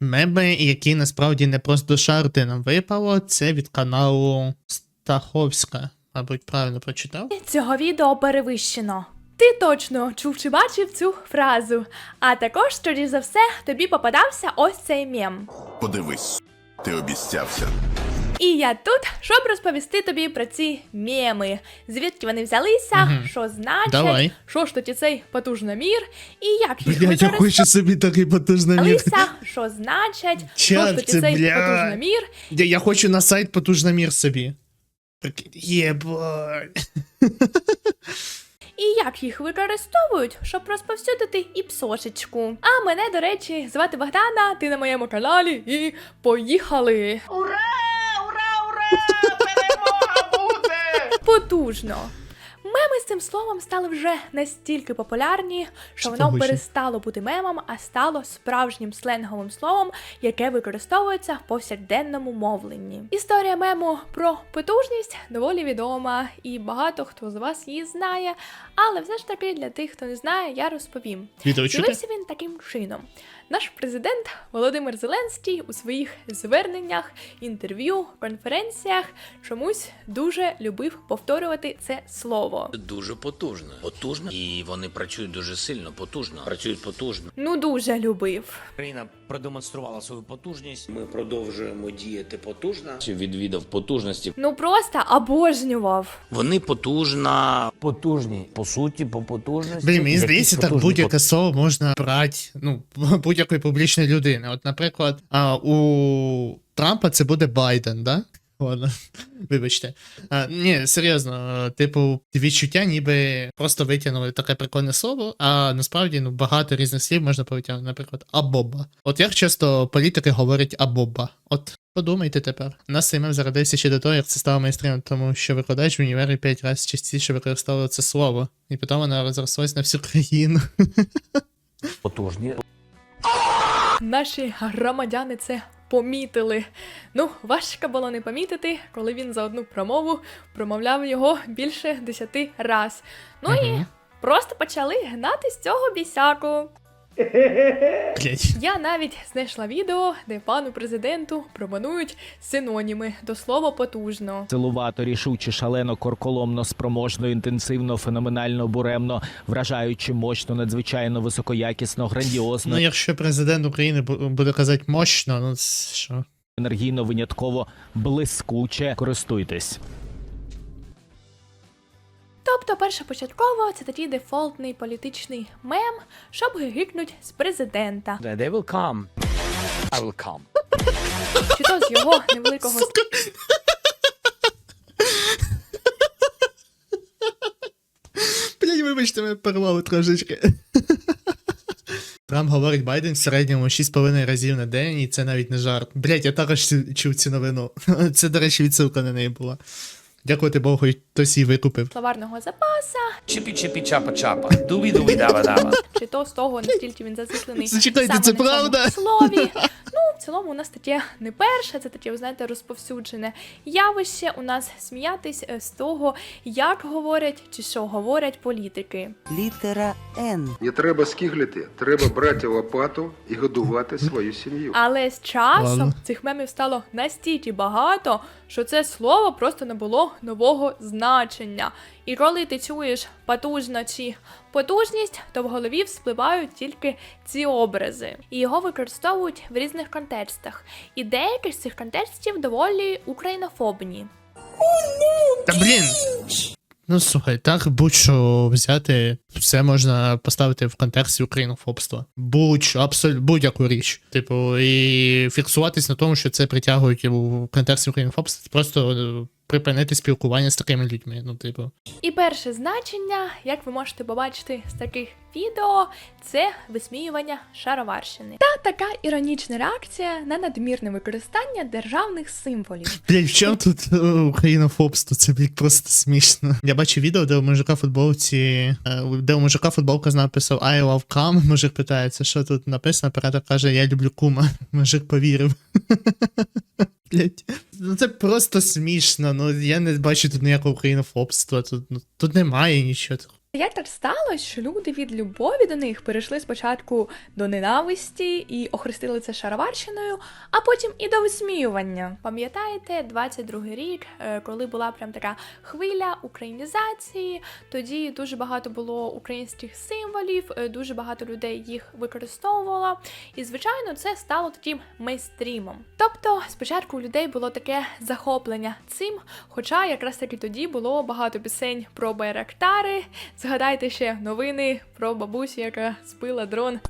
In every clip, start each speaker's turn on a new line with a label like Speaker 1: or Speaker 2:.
Speaker 1: Меми, які насправді не просто шарти нам випало, це від каналу Стаховська. Мабуть, правильно прочитав.
Speaker 2: Цього відео перевищено. Ти точно чув чи бачив цю фразу. А також, скоріш за все, тобі попадався ось цей мем.
Speaker 3: Подивись, ти обіцявся.
Speaker 2: І я тут, щоб розповісти тобі про ці меми, звідки вони взялися,
Speaker 1: Мгм.
Speaker 2: що значать,
Speaker 1: Давай.
Speaker 2: що ж тоді цей потужний мір, і як їх
Speaker 1: Блять, я хочу собі такий потужний мір.
Speaker 2: використалися, що значать, що ж
Speaker 1: Чорт,
Speaker 2: тоді
Speaker 1: це,
Speaker 2: цей
Speaker 1: бля.
Speaker 2: потужний мір,
Speaker 1: Я, я хочу на сайт потужний мір собі. Так, єбать.
Speaker 2: і як їх використовують, щоб розповсюдити і псошечку. А мене, до речі, звати Богдана, ти на моєму каналі і поїхали!
Speaker 4: Ура! Перемога буде!
Speaker 2: Потужно! Меми з цим словом стали вже настільки популярні, що воно перестало бути мемом, а стало справжнім сленговим словом, яке використовується в повсякденному мовленні. Історія мему про потужність доволі відома, і багато хто з вас її знає. Але все ж таки для тих, хто не знає, я розповім. З'явився він таким чином. Наш президент Володимир Зеленський у своїх зверненнях, інтерв'ю, конференціях чомусь дуже любив повторювати це слово.
Speaker 5: Дуже потужно. Потужно. І вони працюють дуже сильно, потужно. Працюють потужно.
Speaker 2: Ну дуже любив.
Speaker 6: Україна продемонструвала свою потужність.
Speaker 5: Ми продовжуємо діяти потужно. Чи відвідав потужності?
Speaker 2: Ну просто обожнював.
Speaker 5: Вони потужна.
Speaker 6: Потужні по суті, по потужності.
Speaker 1: Блін, мені здається, так будь-яке слово можна брати ну, будь-якої публічної людини. От, наприклад, а, у Трампа це буде Байден, да? Ладно, вибачте. А, ні, серйозно, типу, відчуття, ніби просто витягнули таке прикольне слово, а насправді ну, багато різних слів можна повитягнути, наприклад, абоба. От як часто політики говорять абоба. От подумайте тепер. Нас цей мем зародився ще до того, як це стало майстром, тому що викладач в універі 5 разів частіше використовував це слово. І потім вона розрослась на всю країну.
Speaker 6: потужні.
Speaker 2: Наші громадяни це помітили. Ну, важко було не помітити, коли він за одну промову промовляв його більше десяти раз. Ну і просто почали гнати з цього бісяку.
Speaker 1: Блять.
Speaker 2: Я навіть знайшла відео, де пану президенту пропонують синоніми до слова потужно.
Speaker 7: Силувато, рішуче, шалено, корколомно, спроможно, інтенсивно, феноменально, буремно, вражаючи, мощно, надзвичайно, високоякісно, грандіозно,
Speaker 1: Ну, якщо президент України буде казати мощно, ну що?
Speaker 7: енергійно, винятково, блискуче. Користуйтесь.
Speaker 2: Тобто, першопочатково це такий дефолтний політичний мем, щоб гигикнуть з президента,
Speaker 6: They will come. I will come.
Speaker 2: чи то з його невеликого
Speaker 1: Блять, вибачте, мене порвало трошечки. Трамп говорить Байден в середньому 6,5 разів на день, і це навіть не жарт. Блять, я також чув цю новину. Це, до речі, відсилка на неї була. Дякувати Богу, хоч хтось її викупив.
Speaker 2: словарного запаса,
Speaker 6: Чіпі чіпі чапа чапа. Дубі дубі дава дава.
Speaker 2: чи то з того, наскільки він зациклений
Speaker 1: Зачекайте,
Speaker 2: саме
Speaker 1: це
Speaker 2: на цьому
Speaker 1: правда?
Speaker 2: слові. Ну, в цілому, у нас таке не перше, це таке, ви знаєте, розповсюджене явище. У нас сміятись е, з того, як говорять чи що говорять політики.
Speaker 8: Літера Н.
Speaker 9: Не треба скиглити, треба брати лопату і годувати свою сім'ю.
Speaker 2: Але з часом
Speaker 1: Ладно.
Speaker 2: цих мемів стало настільки багато, що це слово просто не було нового значення. І коли ти чуєш потужно чи потужність, то в голові вспливають тільки ці образи, і його використовують в різних контекстах. І деякі з цих контекстів доволі українофобні.
Speaker 1: Та блін. Ну слухай, так будь-що взяти, все можна поставити в контексті українофобства. Будь-що, абсолютно будь-яку річ. Типу, і фіксуватись на тому, що це притягують у контексті українофобства, це просто е, припинити спілкування з такими людьми. Ну, типу.
Speaker 2: І перше значення, як ви можете побачити з таких відео, це висміювання шароварщини. Та така іронічна реакція на надмірне використання державних символів.
Speaker 1: Блять, в чому тут е, українофобство? Це блядь, просто смішно. Я бачив відео, де у мужика футболці, е, де у мужика футболка з написом I love cum. Мужик питається, що тут написано, оператор каже, я люблю кума. Мужик повірив. Блять. Ну це просто смішно. Ну я не бачу тут ніякого українофобства. Тут, ну, тут немає нічого.
Speaker 2: Як так сталося, що люди від любові до них перейшли спочатку до ненависті і охрестили це шароварщиною, а потім і до висміювання? Пам'ятаєте, 22-й рік, е, коли була прям така хвиля українізації, тоді дуже багато було українських символів, е, дуже багато людей їх використовувало. І, звичайно, це стало таким мейстрімом. Тобто, спочатку у людей було таке захоплення цим, хоча якраз таки тоді було багато пісень про байрактари. Згадайте ще новини про бабусю, яка спила дрон.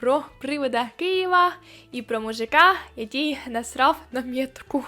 Speaker 2: Про привида Києва і про мужика, який насрав на метку.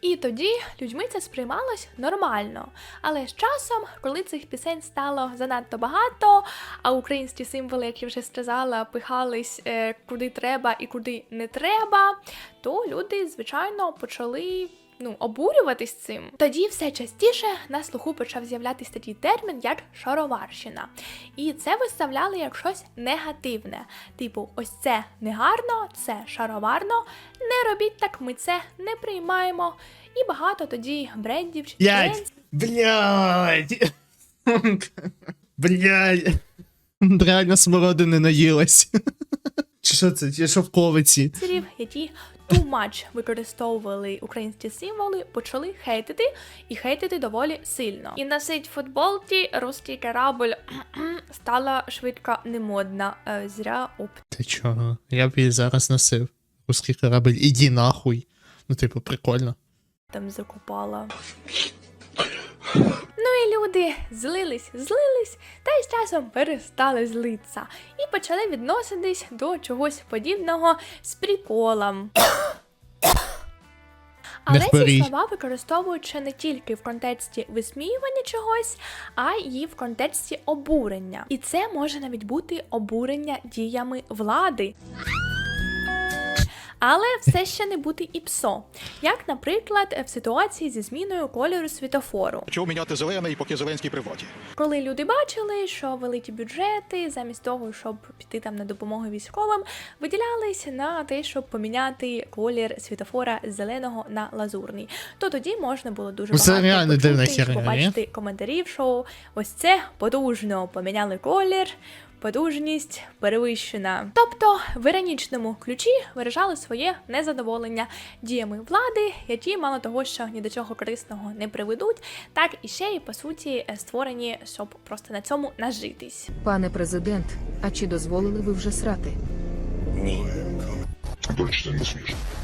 Speaker 2: І тоді людьми це сприймалось нормально. Але з часом, коли цих пісень стало занадто багато, а українські символи, як я вже сказала, пихались е, куди треба і куди не треба, то люди, звичайно, почали. Ну, обурюватись цим. Тоді все частіше на слуху почав з'являтися такий термін, як шароварщина. І це виставляли як щось негативне. Типу, ось це негарно, це шароварно, не робіть так, ми це не приймаємо. І багато тоді брендів чи
Speaker 1: Блять! Блять! Блять! Реально смородини наїлась. Чи що це? Чи шовковиці?
Speaker 2: які too much використовували українські символи, почали хейтити і хейтити доволі сильно. І носить футболці русський корабль стала швидко немодна. Е, Зря оп.
Speaker 1: Ти чого? Я б її зараз носив. Русський корабль, іди нахуй. Ну, типу, прикольно.
Speaker 2: там закопала. Ну і люди злились, злились, та й з часом перестали злитися і почали відноситись до чогось подібного з приколом. Але ці слова використовують ще не тільки в контексті висміювання чогось, а й в контексті обурення. І це може навіть бути обурення діями влади. Але все ще не бути і псо. Як, наприклад, в ситуації зі зміною кольору світофору.
Speaker 8: Чого міняти зелений, поки Зеленський при владі?
Speaker 2: Коли люди бачили, що великі бюджети, замість того, щоб піти там на допомогу військовим, виділялись на те, щоб поміняти колір світофора з зеленого на лазурний, то тоді можна було дуже
Speaker 1: Ну, це
Speaker 2: багато почути,
Speaker 1: дивна
Speaker 2: і
Speaker 1: херня,
Speaker 2: побачити коментарів, що ось це потужно поміняли колір. Потужність перевищена. Тобто в іронічному ключі виражали своє незадоволення діями влади, які мало того, що ні до чого корисного не приведуть, так і ще й по суті е, створені, щоб просто на цьому нажитись.
Speaker 10: Пане президент, а чи дозволили ви вже срати?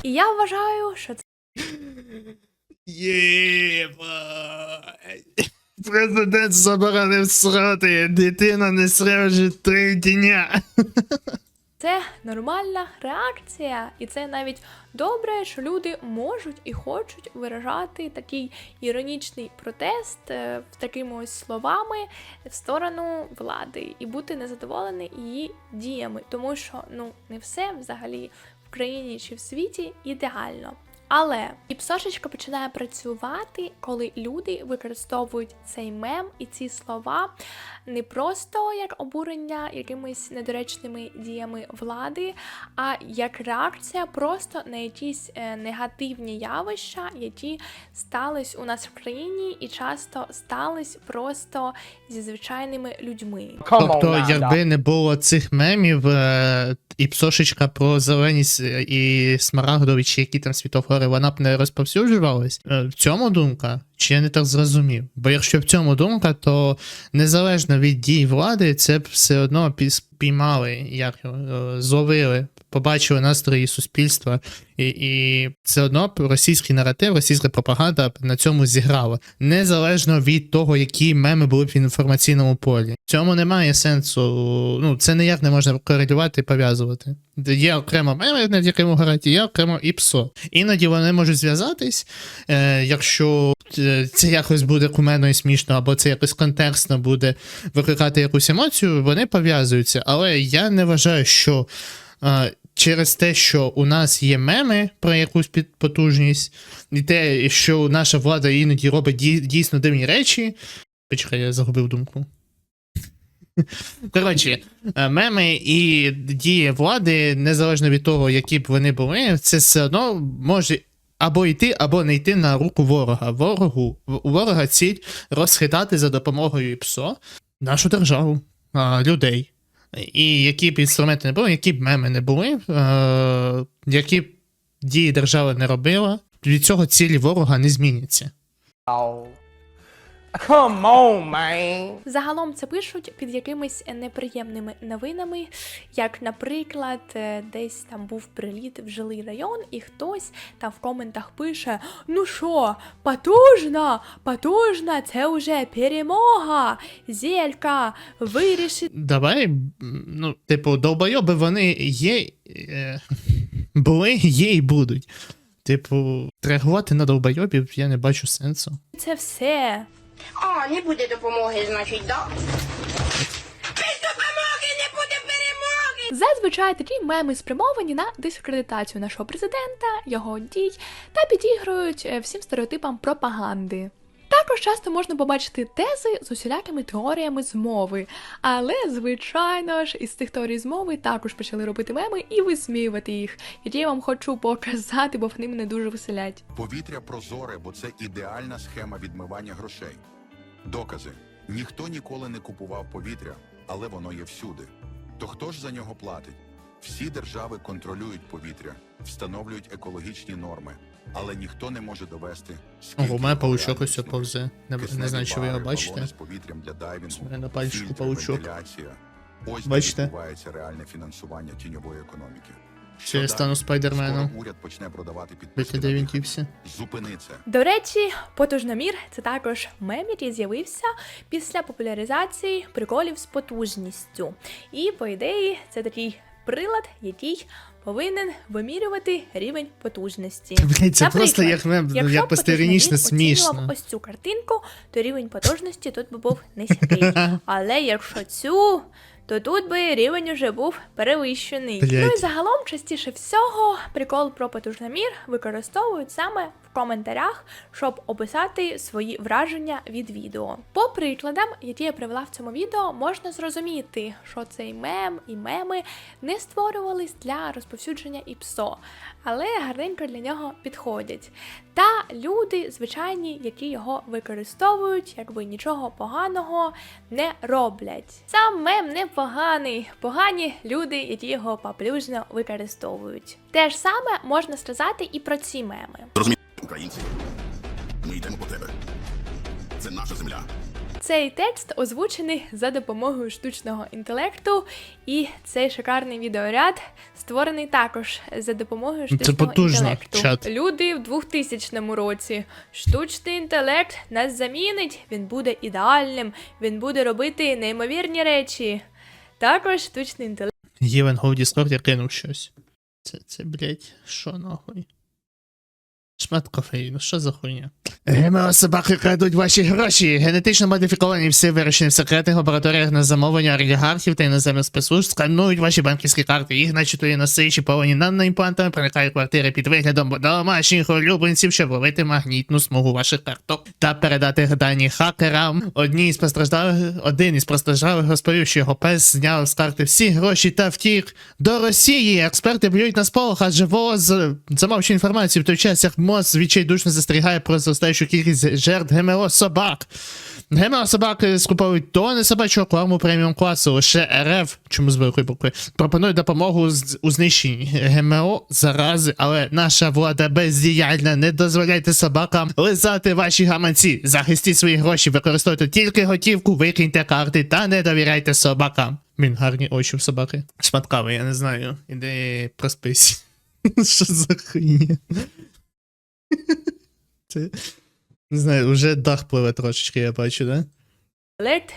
Speaker 2: І я вважаю, що це
Speaker 1: Єбать. Президент заборонив срати, дитина не сре три дня.
Speaker 2: Це нормальна реакція, і це навіть добре, що люди можуть і хочуть виражати такий іронічний протест е, такими ось словами в сторону влади і бути незадоволені її діями, тому що ну не все взагалі в країні чи в світі ідеально. Але і псошечка починає працювати, коли люди використовують цей мем і ці слова не просто як обурення якимись недоречними діями влади, а як реакція просто на якісь е, негативні явища, які стались у нас в країні і часто стались просто зі звичайними людьми.
Speaker 1: Тобто, якби не було цих мемів, е, і псошечка про зелені і смарагдові, чи які там світофори, вона б не розповсюджувалась. Е, В цьому думка? Чи я не так зрозумів? Бо якщо в цьому думка, то незалежно від дій влади, це б все одно піймали, як е, зловили, побачили настрої суспільства, і, і все одно російський наратив, російська пропаганда на цьому зіграла. Незалежно від того, які меми були в інформаційному полі. Цьому немає сенсу. Ну, це ніяк не можна корелювати і пов'язувати. Є окремо меми, над якими горять, є окремо і псо. Іноді вони можуть зв'язатись, е, якщо е, це якось буде кумедно і смішно, або це якось контекстно буде викликати якусь емоцію, вони пов'язуються. Але я не вважаю, що через те, що у нас є меми про якусь потужність, і те, що наша влада іноді робить дій- дійсно дивні речі. Почекай, я загубив думку. Коротше, е, меми і дії влади, незалежно від того, які б вони були, це все одно може або йти, або не йти на руку ворога. Ворогу, ворога ціль розхитати за допомогою ПСО нашу державу, людей. І які б інструменти не були, які б меми не були, е, які б дії держава не робила, від цього цілі ворога не зміняться.
Speaker 4: Come on, man.
Speaker 2: Загалом це пишуть під якимись неприємними новинами, як, наприклад, е, десь там був приліт в жилий район, і хтось там в коментах пише: Ну що, потужно, потужно, це вже перемога, зелька, вирішить.
Speaker 1: Давай, ну, типу, довбойоби вони є, е, були, є і будуть. Типу, реагувати на довбойобів я не бачу сенсу.
Speaker 2: Це все.
Speaker 11: А, не буде допомоги, значить, да? Без допомоги не буде перемоги!
Speaker 2: Зазвичай такі меми спрямовані на дискредитацію нашого президента, його дій та підігрують е, всім стереотипам пропаганди. Також часто можна побачити тези з усілякими теоріями змови, але, звичайно ж, із цих теорій змови також почали робити меми і висміювати їх, які я вам хочу показати, бо вони мене дуже веселять.
Speaker 8: Повітря прозоре, бо це ідеальна схема відмивання грошей. Докази: ніхто ніколи не купував повітря, але воно є всюди. То хто ж за нього платить? Всі держави контролюють повітря, встановлюють екологічні норми, але ніхто не може довести,
Speaker 1: Ого, у мене паучок ось повзе. Не, не знаю, чи ви його бачите.
Speaker 8: з повітрям для дайвінгу,
Speaker 1: У мене на пальчику паучок.
Speaker 8: Ось
Speaker 1: Бачите?
Speaker 8: відбувається реальне фінансування тіньової економіки.
Speaker 1: Чи я стану спайдерменом?
Speaker 8: Уряд почне продавати підписки на Зупини це.
Speaker 2: До речі, потужномір це також мем, який з'явився після популяризації приколів з потужністю. І, по ідеї, це такий прилад, який повинен вимірювати рівень потужності.
Speaker 1: Блін, це просто як не
Speaker 2: Якщо
Speaker 1: як
Speaker 2: оцінював
Speaker 1: смішно.
Speaker 2: ось цю картинку, то рівень потужності тут би був низький. Але якщо цю, то тут би рівень уже був перевищений.
Speaker 1: Блять.
Speaker 2: Ну і загалом частіше всього прикол про потужномір використовують саме в коментарях, щоб описати свої враження від відео. По прикладам, які я привела в цьому відео, можна зрозуміти, що цей мем і меми не створювались для розповсюдження і ПСО, але гарненько для нього підходять. Та люди, звичайні, які його використовують, якби нічого поганого не роблять. Сам мем не поганий, погані люди, які його поплюжно використовують. Те ж саме можна сказати і про ці меми.
Speaker 3: Зрозумій, українці. Ми йдемо по тебе. Це наша земля.
Speaker 2: Цей текст озвучений за допомогою штучного інтелекту, і цей шикарний відеоряд створений також за допомогою
Speaker 1: Це потужно,
Speaker 2: інтелекту.
Speaker 1: чат.
Speaker 2: Люди в 2000 році. Штучний інтелект нас замінить, він буде ідеальним, він буде робити неймовірні речі. Також штучний інтелект.
Speaker 1: Євен го в я кинув щось. Це, це, блять, що нахуй? Шмат кофеїну, що за хуйня? ГМО собаки крадуть ваші гроші. Генетично модифіковані всі вирощені в секретних лабораторіях на замовлення олігархів та іноземних спецслужб сканують ваші банківські карти. Їх начитує носи, чіповані наноімплантами, проникають квартири під виглядом домашніх улюбленців, щоб ловити магнітну смугу ваших карток та передати дані хакерам. Одні із постраждалих, один із постраждалих розповів, що його пес зняв з карти всі гроші та втік до Росії. Експерти б'ють на сполох, адже ВОЗ замовчує інформацію в той час, як МОЗ відчайдушно застерігає про зростаючу кількість жертв ГМО собак. ГМО собаки скуповують тони собачого корму преміум класу. Лише РФ, чому з великої букви, пропонує допомогу у знищенні ГМО зарази, але наша влада бездіяльна. Не дозволяйте собакам лизати ваші гаманці. Захистіть свої гроші, використовуйте тільки готівку, викиньте карти та не довіряйте собакам. Блін, гарні очі в собаки. Шматкавий, я не знаю. Іди проспись. Що за хуйня? Це. Не знаю, вже дах пливе трошечки, я бачу, да?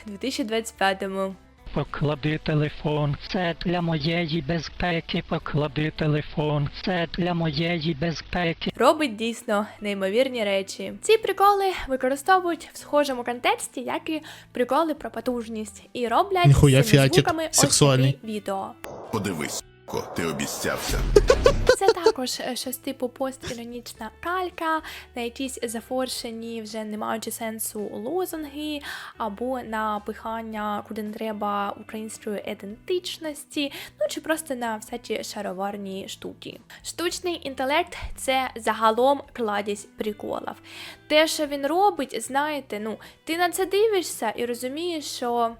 Speaker 2: 2025-му.
Speaker 12: Поклади телефон, це для моєї безпеки. Поклади телефон, це для моєї безпеки.
Speaker 2: робить дійсно неймовірні речі. Ці приколи використовують в схожому контексті, як і приколи про потужність, і роблять
Speaker 1: Ніхуя
Speaker 2: з цими
Speaker 1: фіатік
Speaker 2: звуками ось
Speaker 1: сексуальний.
Speaker 2: такі відео.
Speaker 3: Подивись. Дідько, ти обіцявся.
Speaker 2: Це також е, щось типу постіронічна калька, на якісь зафоршені, вже не маючи сенсу лозунги, або на пихання куди не треба української ідентичності, ну чи просто на всякі шароварні штуки. Штучний інтелект це загалом кладість приколів. Те, що він робить, знаєте, ну ти на це дивишся і розумієш, що.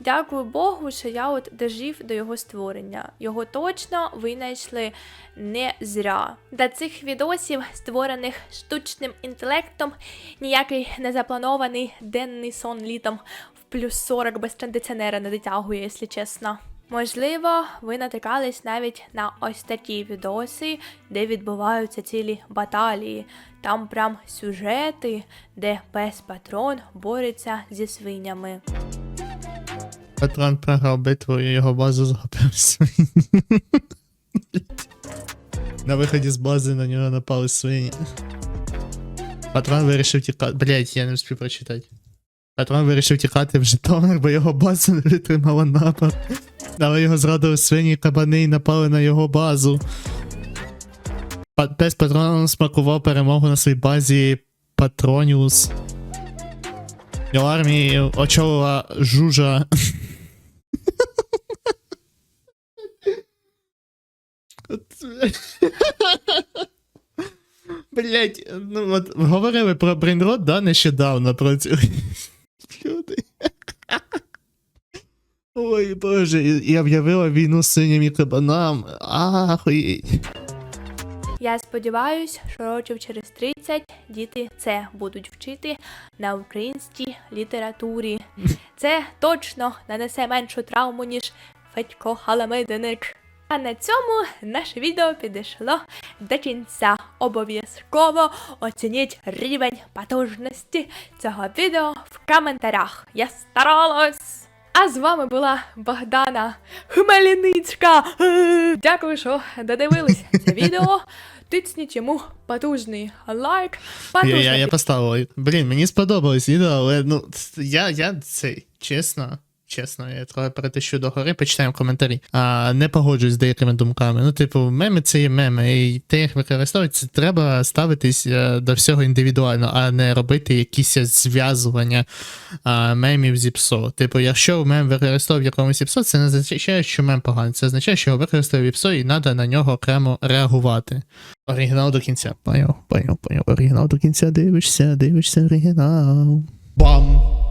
Speaker 2: Дякую Богу, що я от дожив до його створення. Його точно винайшли не зря. До цих відосів, створених штучним інтелектом, ніякий незапланований денний сон літом в плюс 40 без кондиціонера не дотягує, якщо чесно. Можливо, ви натикались навіть на ось такі відоси, де відбуваються цілі баталії. Там прям сюжети, де пес патрон бореться зі свинями.
Speaker 1: Патрон програв битву і його базу захопив свині. На виході з бази на нього напали свині. Патрон вирішив тікати. Блять, я не встиг прочитати. Патрон вирішив тікати в Житомир, бо його база не витримала напад. Але його зрадили свині і кабани і напали на його базу. Пес патрон смакував перемогу на своїй базі Патроніус. Його армії очолила жужа. Блять, ну от говорили про брейнрот, да, нещодавно про цю. Люди. Ой, боже, і, об'явила війну синім і кабанам. Ахуєть.
Speaker 2: Я сподіваюся, що років через 30 діти це будуть вчити на українській літературі. Це точно нанесе меншу травму, ніж Федько Халамидиник. А на цьому наше відео підійшло до кінця. Обов'язково оцініть рівень потужності цього відео в коментарях. Я старалась! А з вами була Богдана Хмельницька. Е, Дякую, що додивились це відео. Тицніть йому потужний лайк.
Speaker 1: Я, я, я поставив. Блін, мені сподобалось відео, але ну, я, я цей, чесно, чесно, я трохи перетищу до гори, почитаємо коментарі. А не погоджуюсь з деякими думками. Ну, типу, меми це є меми, і те, як використовують, треба ставитись е, до всього індивідуально, а не робити якісь зв'язування мемів зі псо. Типу, якщо мем використовує в якомусь іпсо, це не означає, що мем поганий. Це означає, що його використовує іпсо і треба на нього окремо реагувати. Оригінал до кінця. Поняв, поняв, поняв. Оригінал до кінця дивишся, дивишся оригінал. Бам!